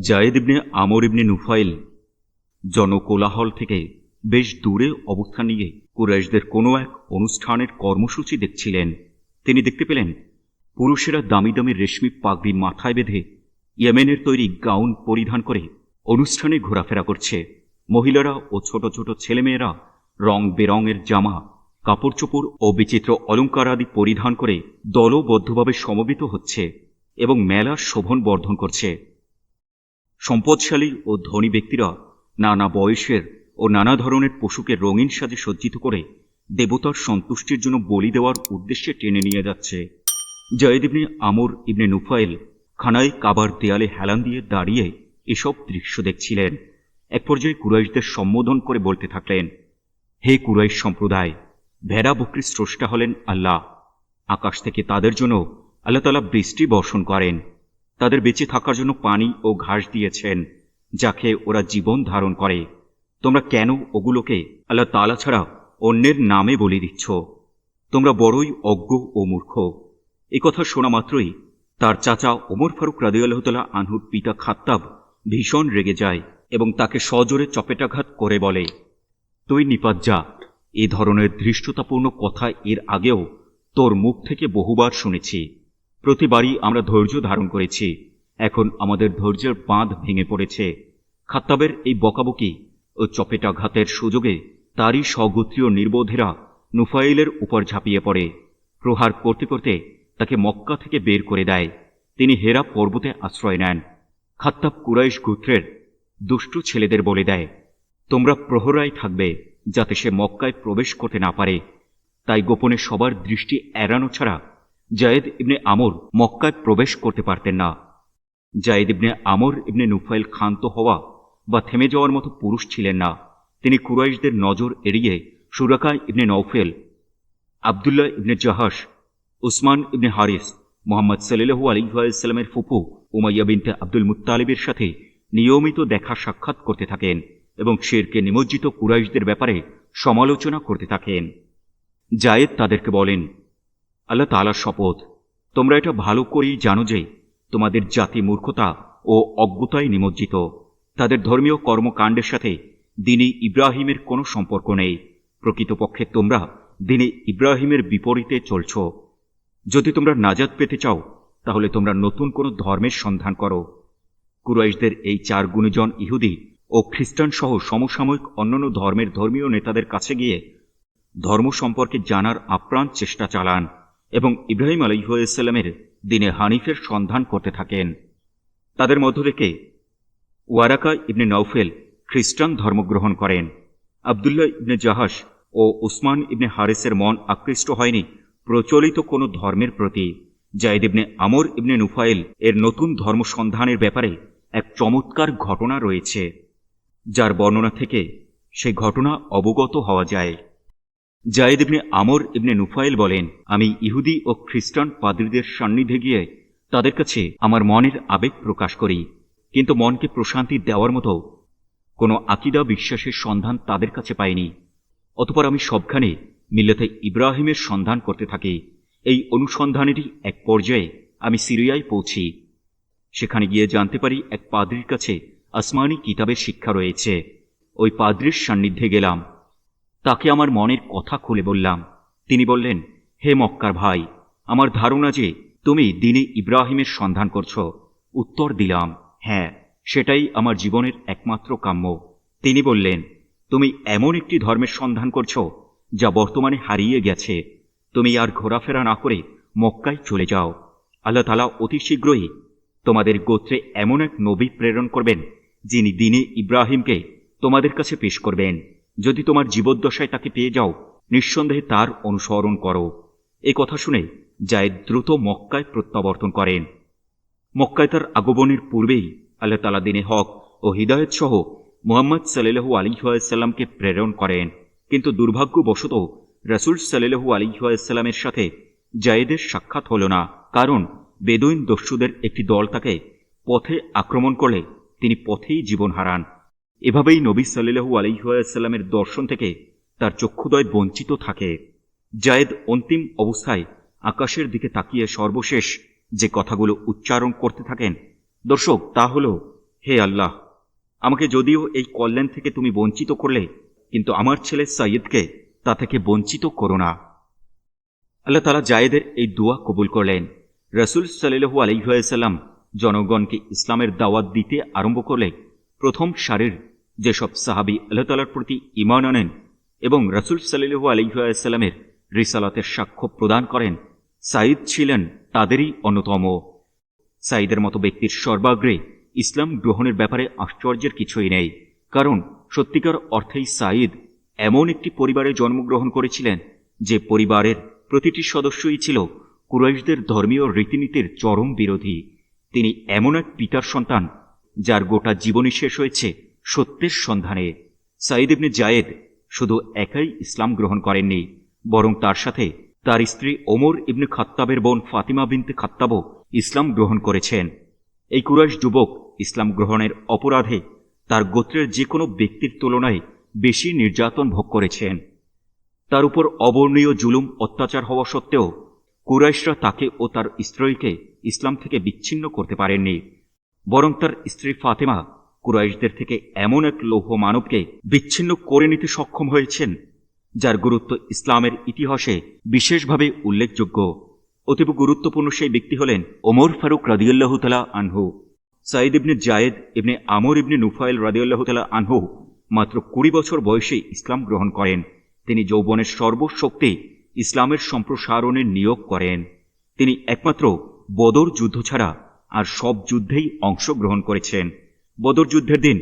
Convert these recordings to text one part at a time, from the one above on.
জায়েদ ইবনে আমর ইবনে নুফাইল জনকোলাহল থেকে বেশ দূরে অবস্থান নিয়ে কুরাইশদের কোনো এক অনুষ্ঠানের কর্মসূচি দেখছিলেন। তিনি দেখতে পেলেন, পুরুষেরা দামি দামি রেশমি পাগড়ি মাথায় বেঁধে ইয়েমেনের তৈরি গাউন পরিধান করে অনুষ্ঠানে ঘোরাফেরা করছে। মহিলারা ও ছোট ছোট ছেলেমেয়েরা রং বেরঙের জামা, কাপড় চোপড় ও বিচিত্র অলঙ্কার আদি পরিধান করে দলবদ্ধভাবে সমবেত হচ্ছে এবং মেলার শোভন বর্ধন করছে। সম্পদশালী ও ধনী ব্যক্তিরা নানা বয়সের ও নানা ধরনের পশুকে রঙিন সাজে সজ্জিত করে দেবতার সন্তুষ্টির জন্য বলি দেওয়ার উদ্দেশ্যে টেনে নিয়ে যাচ্ছে। জয়েদ ইবনে আমর ইবনে নুফাইল খানায় কাবার দেয়ালে হেলান দিয়ে দাঁড়িয়ে এসব দৃশ্য দেখছিলেন। এক পর্যায়ে কুরাইশদের সম্বোধন করে বলতে থাকলেন, হে কুরাইশ সম্প্রদায়, ভেড়া বকরির স্রষ্টা হলেন আল্লাহ। আকাশ থেকে তাদের জন্য আল্লাহ তালা বৃষ্টি বর্ষণ করেন। তাদের বেঁচে থাকার জন্য পানি ও ঘাস দিয়েছেন যা খেয়ে ওরা জীবন ধারণ করে। তোমরা কেন ওগুলোকে আল্লাহ তালা ছাড়া অন্যের নামে বলে দিচ্ছ? তোমরা বড়ই অজ্ঞ ও মূর্খ। এ কথা শোনা মাত্রই তার চাচা ওমর ফারুক রাদিউল্লাহতালা আনহুর পিতা খাত্তাব ভীষণ রেগে যায় এবং তাকে সজোরে চপেটাঘাত করে বলে, তুই নিপাত যা। এ ধরনের ধৃষ্টতাপূর্ণ কথা এর আগেও তোর মুখ থেকে বহুবার শুনেছি। প্রতিবারই আমরা ধৈর্য ধারণ করেছি। এখন আমাদের ধৈর্যের বাঁধ ভেঙে পড়েছে। খাত্তাবের এই বকাবকি ও চপেটাঘাতের সুযোগে তারই স্বগোত্রীয় নির্বোধেরা নুফাইলের উপর ঝাঁপিয়ে পড়ে। প্রহার করতে করতে তাকে মক্কা থেকে বের করে দেয়। তিনি হেরা পর্বতে আশ্রয় নেন। খাত্তাব কুরাইশ গোত্রের দুষ্টু ছেলেদের বলে দেয়, তোমরা প্রহরায় থাকবে যাতে সে মক্কায় প্রবেশ করতে না পারে। তাই গোপনে সবার দৃষ্টি এড়ানো ছাড়া জায়েদ ইবনে আমর মক্কায় প্রবেশ করতে পারতেন না। জায়েদ ইবনে আমর ইবনে নুফাইল ক্ষান্ত হওয়া বা থেমে যাওয়ার মতো পুরুষ ছিলেন না। তিনি কুরাইশদের নজর এড়িয়ে সুরাকা ইবনে নৌফেল আবদুল্লাহ ইবনে জাহাস উসমান ইবনে হারিস, মোহাম্মদ সাল্লু আলিহাস্লামের ফুপু উমাইয়া বিনতে আব্দুল মুত্তালিবের সাথে নিয়মিত দেখা সাক্ষাৎ করতে থাকেন এবং শেরকে নিমজ্জিত কুরাইশদের ব্যাপারে সমালোচনা করতে থাকেন। জায়েদ তাদেরকে বলেন আল্লাহ তালার শপথ। তোমরা এটা ভালো করেই জানো যে, তোমাদের জাতি মূর্খতা ও অজ্ঞতায় নিমজ্জিত। তাদের ধর্মীয় কর্মকাণ্ডের সাথে দিনে ইব্রাহিমের কোনো সম্পর্ক নেই। প্রকৃতপক্ষে তোমরা দিনে ইব্রাহিমের বিপরীতে চলছ। যদি তোমরা নাজাদ পেতে চাও, তাহলে তোমরা নতুন কোনো ধর্মের সন্ধান করো। কুরাইশদের এই চার গুণীজন ইহুদি ও খ্রিস্টান সহ সমসাময়িক অন্যান্য ধর্মের ধর্মীয় নেতাদের কাছে গিয়ে ধর্ম সম্পর্কে জানার আপ্রাণ চেষ্টা চালান। এবং ইব্রাহিম আলহিহাস্লামের দিনে হানিফের সন্ধান করতে থাকেন। তাদের মধ্য থেকে ওয়ারাকা ইবনে নৌফেল খ্রিস্টান ধর্মগ্রহণ করেন। আবদুল্লাহ ইবনে জাহাস ও উসমান ইবনে হারেসের মন আকৃষ্ট হয়নি প্রচলিত কোনো ধর্মের প্রতি। জায়দ ইবনে আমর ইবনে নুফাইল এর নতুন ধর্ম সন্ধানের ব্যাপারে এক চমৎকার ঘটনা রয়েছে, যার বর্ণনা থেকে সেই ঘটনা অবগত হওয়া যায়। জায়েদ ইবনে আমর ইবনে নুফাইল বলেন, আমি ইহুদি ও খ্রিস্টান পাদ্রীদের সান্নিধ্যে গিয়ে তাদের কাছে আমার মনের আবেগ প্রকাশ করি। কিন্তু মনকে প্রশান্তি দেওয়ার মতো কোনো আকিদা বিশ্বাসের সন্ধান তাদের কাছে পাইনি। অতপর আমি সবখানে মিল্লাতে ইব্রাহিমের সন্ধান করতে থাকি। এই অনুসন্ধানেরই এক পর্যায়ে আমি সিরিয়ায় পৌঁছি। সেখানে গিয়ে জানতে পারি এক পাদ্রির কাছে আসমানি কিতাবের শিক্ষা রয়েছে। ওই পাদ্রির সান্নিধ্যে গেলাম। তাকে আমার মনের কথা খুলে বললাম। তিনি বললেন, হে মক্কার ভাই, আমার ধারণা যে তুমি দিনে ইব্রাহিমের সন্ধান করছ, উত্তর দিলাম হ্যাঁ সেটাই আমার জীবনের একমাত্র কাম্য। তিনি বললেন, তুমি এমন একটি ধর্মের সন্ধান করছ, যা বর্তমানে হারিয়ে গেছে। তুমি আর ঘোরাফেরা না করে মক্কায় চলে যাও। আল্লাহ তালা অতি শীঘ্রই তোমাদের গোত্রে এমন এক নবী প্রেরণ করবেন, যিনি দিনে ইব্রাহিমকে তোমাদের কাছে পেশ করবেন। যদি তোমার জীবদ্দশায় তাকে পেয়ে যাও, নিঃসন্দেহে তার অনুসরণ করো। এ কথা শুনে জায়েদ দ্রুত মক্কায় প্রত্যাবর্তন করেন। মক্কায় তার আগমনের পূর্বেই আল্লাহ তালা দিনে হক ও হৃদায়ত সহ মোহাম্মদ সাল্লু আলিহাসাল্লামকে প্রেরণ করেন। কিন্তু দুর্ভাগ্যবশত রসুল সাল্লু আলিহাসাল্লামের সাথে জায়েদের সাক্ষাৎ হল না। কারণ বেদুইন দস্যুদের একটি দল তাকে পথে আক্রমণ করলে তিনি পথেই জীবন হারান। এভাবেই নবী সাল্লু আলিহাসাল্লামের দর্শন থেকে তার চক্ষুদয় বঞ্চিত থাকে। জায়েদ অন্তিম অবস্থায় আকাশের দিকে তাকিয়ে সর্বশেষ যে কথাগুলো উচ্চারণ করতে থাকেন, দর্শক, তা হল, হে আল্লাহ, আমাকে যদিও এই কল্যাণ থেকে তুমি বঞ্চিত করলে, কিন্তু আমার ছেলে সৈয়দকে তা থেকে বঞ্চিত করো না। আল্লাহ তালা জায়েদের এই দোয়া কবুল করলেন। রসুল সাল্লু আলহাম জনগণকে ইসলামের দাওয়াত দিতে আরম্ভ করলে প্রথম সারির যেসব সাহাবি আল্লাহ তালার প্রতি ইমান আনেন এবং রসুল সাল্লু আলহামের রিসালাতের সাক্ষ্য প্রদান করেন, সাঈদ ছিলেন তাদেরই অন্যতম। সাঈদের মতো ব্যক্তির সর্বাগ্রে ইসলাম গ্রহণের ব্যাপারে আশ্চর্যের কিছুই নেই, কারণ সত্যিকার অর্থেই সাঈদ এমন একটি পরিবারে জন্মগ্রহণ করেছিলেন যে পরিবারের প্রতিটি সদস্যই ছিল কুরাইশদের ধর্মীয় রীতিনীতির চরম বিরোধী। তিনি এমন এক পিতার সন্তান, যার গোটা জীবনই শেষ হয়েছে সত্যের সন্ধানে সাইদ ইবনে জায়েদ শুধু একাই ইসলাম গ্রহণ করেননি, বরং তার সাথে তার স্ত্রী ওমর ইবনে খাত্তাবের বোন ফাতিমা বিনতে খাত্তাবও ইসলাম গ্রহণ করেছেন। এই কুরাইশ যুবক ইসলাম গ্রহণের অপরাধে তার গোত্রের যে কোনো ব্যক্তির তুলনায় বেশি নির্যাতন ভোগ করেছেন। তার উপর অবর্ণীয় জুলুম অত্যাচার হওয়া সত্ত্বেও কুরাইশরা তাকে ও তার স্ত্রীকে ইসলাম থেকে বিচ্ছিন্ন করতে পারেননি, বরং তার স্ত্রী ফাতেমা কুরাইশদের থেকে এমন এক লৌহ মানবকে বিচ্ছিন্ন করে নিতে সক্ষম হয়েছেন, যার গুরুত্ব ইসলামের ইতিহাসে বিশেষভাবে উল্লেখযোগ্য। অতীব গুরুত্বপূর্ণ সেই ব্যক্তি হলেন ওমর ফারুক রাদিউল্লাহ তালা আনহু। সাইদ ইবনে জায়েদ ইবনে আমর ইবনে নুফাইল রাদিউল্লাহ তালা আনহু মাত্র কুড়ি বছর বয়সে ইসলাম গ্রহণ করেন। তিনি যৌবনের সর্বশক্তি ইসলামের সম্প্রসারণের নিয়োগ করেন। তিনি একমাত্র বদর যুদ্ধ ছাড়া আর সব যুদ্ধেই অংশগ্রহণ করেছেন। বদর যুদ্ধের দিন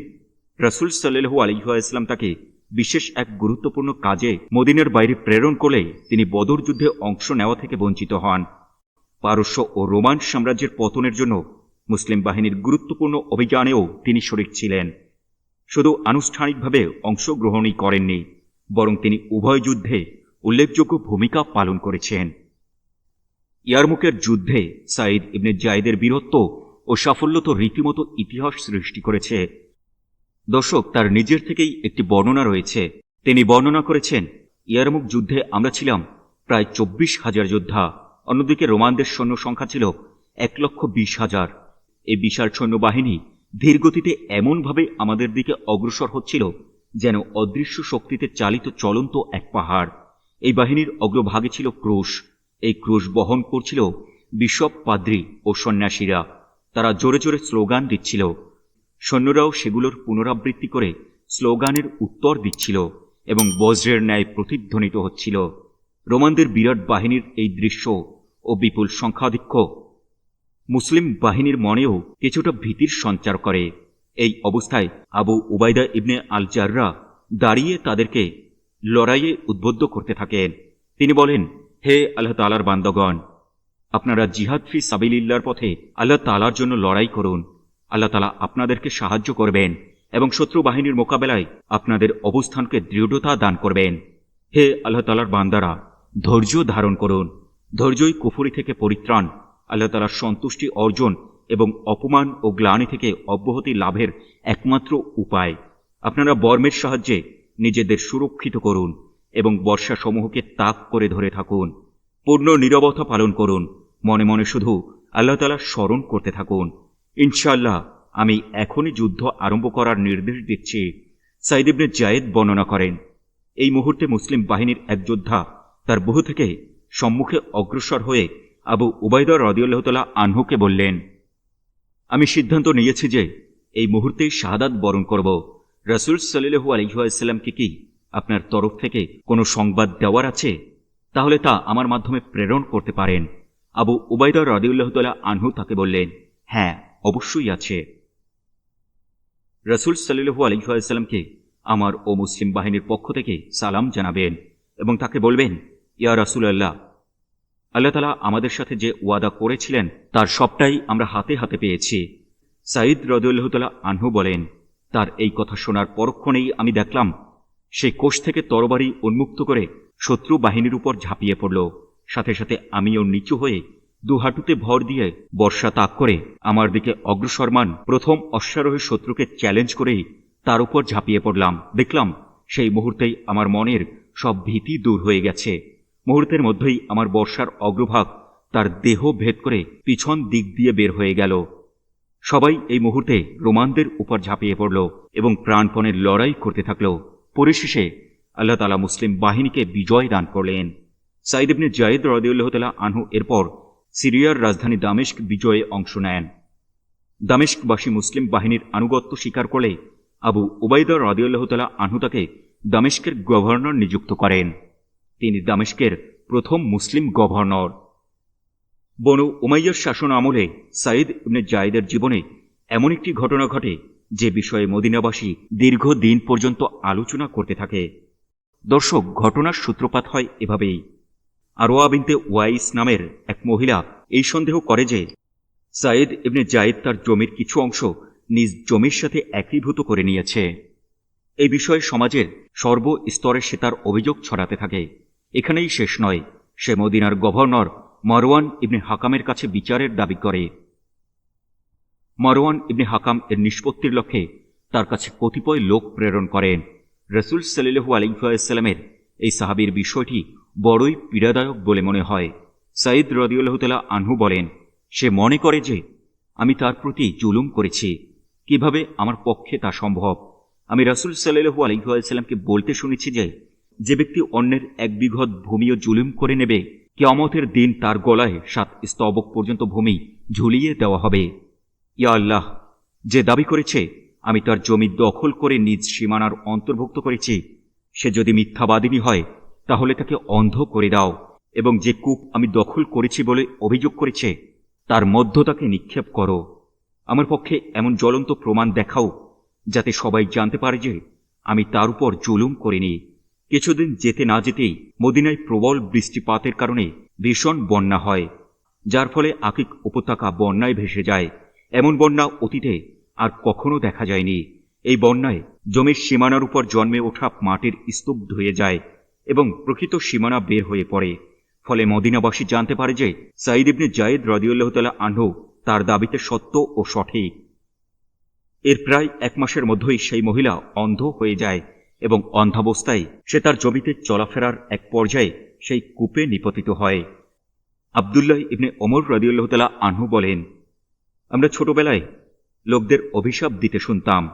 রসুল সাল্লু আলিহাস্লাম তাকে বিশেষ এক গুরুত্বপূর্ণ কাজে মদিনের বাইরে প্রেরণ করলে তিনি বদর যুদ্ধে অংশ নেওয়া থেকে বঞ্চিত হন। পারস্য ও রোমান সাম্রাজ্যের পতনের জন্য মুসলিম বাহিনীর গুরুত্বপূর্ণ অভিযানেও তিনি শরিক ছিলেন। শুধু আনুষ্ঠানিকভাবে অংশগ্রহণই করেননি, বরং তিনি উভয় যুদ্ধে উল্লেখযোগ্য ভূমিকা পালন করেছেন। ইয়ারমুকের যুদ্ধে সাঈদ ইবনে জায়েদের বীরত্ব ও সাফল্য তো রীতিমতো ইতিহাস সৃষ্টি করেছে। দর্শক, তার নিজের থেকেই একটি বর্ণনা রয়েছে। তিনি বর্ণনা করেছেন ইয়ারমুক যুদ্ধে আমরা ছিলাম প্রায় চব্বিশ হাজার যোদ্ধা। অন্যদিকে রোমানদের সৈন্য সংখ্যা ছিল এক লক্ষ বিশ হাজার। এই বিশাল সৈন্যবাহিনী ধীরগতিতে এমনভাবে আমাদের দিকে অগ্রসর হচ্ছিল যেন অদৃশ্য শক্তিতে চালিত চলন্ত এক পাহাড়। এই বাহিনীর অগ্রভাগে ছিল ক্রুশ। এই ক্রুশ বহন করছিল বিশপ, পাদ্রী ও সন্ন্যাসীরা। তারা জোরে জোরে স্লোগান দিচ্ছিল। সৈন্যরাও সেগুলোর পুনরাবৃত্তি করে স্লোগানের উত্তর দিচ্ছিল এবং বজ্রের ন্যায় প্রতিধ্বনিত হচ্ছিল। রোমানদের বিরাট বাহিনীর এই দৃশ্য ও বিপুল সংখ্যাধিক্য মুসলিম বাহিনীর মনেও কিছুটা ভীতির সঞ্চার করে। এই অবস্থায় আবু উবাইদা ইবনে আল জাররা দাঁড়িয়ে তাদেরকে লড়াইয়ে উদ্বুদ্ধ করতে থাকেন। তিনি বলেন, হে আল্লাহ তালার বান্দগণ আপনারা জিহাদ ফি সাবিলিল্লার পথে আল্লাহ তালার জন্য লড়াই করুন। আল্লাহ তালা আপনাদেরকে সাহায্য করবেন এবং শত্রু বাহিনীর মোকাবেলায় আপনাদের অবস্থানকে দৃঢ়তা দান করবেন। হে আল্লাহ তালার বান্দারা, ধৈর্য ধারণ করুন। ধৈর্যই কুফুরি থেকে পরিত্রাণ। আল্লাহ তালার সন্তুষ্টি অর্জন এবং অপমান ও গ্লানি থেকে অব্যাহতি লাভের একমাত্র উপায়। আপনারা বর্মের সাহায্যে নিজেদের সুরক্ষিত করুন এবং বর্ষাসমূহকে তাক করে ধরে থাকুন। পূর্ণ নিরবতা পালন করুন। মনে মনে শুধু আল্লাহ তালা স্মরণ করতে থাকুন। ইনশাল্লাহ আমি এখনই যুদ্ধ আরম্ভ করার নির্দেশ দিচ্ছি সাইদিবনে জায়েদ বর্ণনা করেন। এই মুহূর্তে মুসলিম বাহিনীর এক যোদ্ধা তার বহু থেকে সম্মুখে অগ্রসর হয়ে আবু উবাইদর রদিউল্লাহতালা আনহুকে বললেন, আমি সিদ্ধান্ত নিয়েছি যে এই মুহূর্তেই শাহাদাত বরণ করব। রসুল সাল্লু আলহিহাস্লামকে কি আপনার তরফ থেকে কোনো সংবাদ দেওয়ার আছে? তাহলে তা আমার মাধ্যমে প্রেরণ করতে পারেন। আবু উবাইদর রদিউল্লাহতালা আনহু তাকে বললেন হ্যাঁ অবশ্যই আছে। রসুল সাল্লু আলহিহাস্লামকে আমার ও মুসলিম বাহিনীর পক্ষ থেকে সালাম জানাবেন এবং তাকে বলবেন, ইয়া রসুল আল্লাহ আল্লাহ তালা আমাদের সাথে যে ওয়াদা করেছিলেন, তার সবটাই আমরা হাতে হাতে পেয়েছি। সাইদ রদুল্লাহতালা আনহু বলেন, তার এই কথা শোনার পরক্ষণেই আমি দেখলাম সেই কোষ থেকে তরবারি উন্মুক্ত করে শত্রু বাহিনীর উপর ঝাঁপিয়ে পড়ল। সাথে সাথে আমিও নিচু হয়ে দুহাটুতে ভর দিয়ে বর্ষা তাক করে আমার দিকে অগ্রসরমান প্রথম অশ্বারোহী শত্রুকে চ্যালেঞ্জ করেই তার উপর ঝাঁপিয়ে পড়লাম। দেখলাম সেই মুহূর্তেই আমার মনের সব ভীতি দূর হয়ে গেছে। মুহূর্তের মধ্যেই আমার বর্ষার অগ্রভাগ তার দেহ ভেদ করে পিছন দিক দিয়ে বের হয়ে গেল। সবাই এই মুহূর্তে রোমানদের উপর ঝাঁপিয়ে পড়ল এবং প্রাণপণের লড়াই করতে থাকল। পরিশেষে আল্লাহ তালা মুসলিম বাহিনীকে বিজয় দান করলেন। সাইদ ইবনে জায়েদ রদিউল্লাহ তালা আনহু এরপর সিরিয়ার রাজধানী দামেস্ক বিজয়ে অংশ নেন। দামেস্কবাসী মুসলিম বাহিনীর আনুগত্য স্বীকার করলে আবু উবাইদা রদিউল্লাহ তালা আনহু তাকে দামেস্কের গভর্নর নিযুক্ত করেন। তিনি দামেস্কের প্রথম মুসলিম গভর্নর। বনু উমাইয়ার শাসন আমলে সাইদ ইবনে জায়েদের জীবনে এমন একটি ঘটনা ঘটে যে বিষয়ে মদিনাবাসী দীর্ঘ দিন পর্যন্ত আলোচনা করতে থাকে। দর্শক, ঘটনার সূত্রপাত হয় এভাবেই। আরোয়া বিনতে ওয়াইস নামের এক মহিলা এই সন্দেহ করে যে সাইদ ইবনে জায়েদ তার জমির কিছু অংশ নিজ জমির সাথে একীভূত করে নিয়েছে। এই বিষয়ে সমাজের সর্বস্তরে সে তার অভিযোগ ছড়াতে থাকে। এখানেই শেষ নয়। সে মদিনার গভর্নর মারওয়ান ইবনে হাকামের কাছে বিচারের দাবি করে। মারওয়ান ইবনে হাকাম এর নিষ্পত্তির লক্ষ্যে তার কাছে কতিপয় লোক প্রেরণ করেন। রসুল সাল্লু আলিফাল্লামের এই সাহাবির বিষয়টি বড়ই পীড়াদায়ক বলে মনে হয়। সাইদ রদিউল্লাহতালা আনহু বলেন, সে মনে করে যে আমি তার প্রতি জুলুম করেছি। কীভাবে আমার পক্ষে তা সম্ভব? আমি রাসুল সাল্লু আলিহাল্লামকে বলতে শুনেছি যে যে ব্যক্তি অন্যের এক বিঘত ভূমিও জুলুম করে নেবে, কেয়ামতের দিন তার গলায় সাত স্তবক পর্যন্ত ভূমি ঝুলিয়ে দেওয়া হবে। ইয়া আল্লাহ, যে দাবি করেছে, আমি তার জমি দখল করে নিজ সীমানার অন্তর্ভুক্ত করেছি। সে যদি মিথ্যাবাদিনী হয়, তাহলে তাকে অন্ধ করে দাও, এবং যে কূপ আমি দখল করেছি বলে অভিযোগ করেছে, তার মধ্য তাকে নিক্ষেপ করো। আমার পক্ষে এমন জ্বলন্ত প্রমাণ দেখাও, যাতে সবাই জানতে পারে যে আমি তার উপর জুলুম করিনি। কিছুদিন যেতে না যেতেই মদিনায় প্রবল বৃষ্টিপাতের কারণে ভীষণ বন্যা হয়, যার ফলে আকিক উপত্যকা বন্যায় ভেসে যায়। এমন বন্যা অতীতে আর কখনো দেখা যায়নি। এই বন্যায় জমির সীমানার উপর জন্মে ওঠা মাটির স্তূপ ধুয়ে যায় এবং প্রকৃত সীমানা বের হয়ে পড়ে। ফলে মদিনাবাসী জানতে পারে যে সাইদ ইবনে জায়েদ রদিউল্লাহতালা আনহু তার দাবিতে সত্য ও সঠিক। এর প্রায় এক মাসের মধ্যেই সেই মহিলা অন্ধ হয়ে যায় এবং অন্ধাবস্থায় সে তার জমিতে চলাফেরার এক পর্যায়ে সেই কূপে নিপতিত হয়। আবদুল্লাহ ইবনে ওমর রদিউল্লাহতালা আনহু বলেন আমরা ছোটবেলায় লোকদের অভিশাপ দিতে শুনতাম।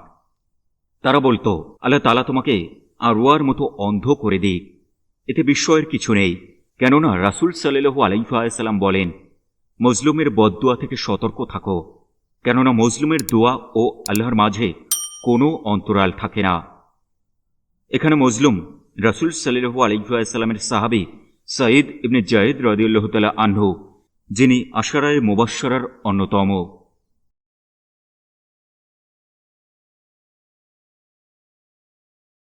তারা বলতো, আল্লাহ তালা তোমাকে আরোয়ার মতো অন্ধ করে দিক। এতে বিস্ময়ের কিছু নেই। কেননা রাসুল সাল্লু আলাইসাল্লাম বলেন, মজলুমের বদদুয়া থেকে সতর্ক থাকো। কেননা মজলুমের দোয়া ও আল্লাহর মাঝে কোনো অন্তরাল থাকে না। এখানে মজলুম রাসুল সাল্লু আলাইসাল্লামের সাহাবি সঈদ ইবনে জায়েদ রদিউল্লাহ তালা আনহু, যিনি আশারায় মুবাশ্বরার অন্যতম।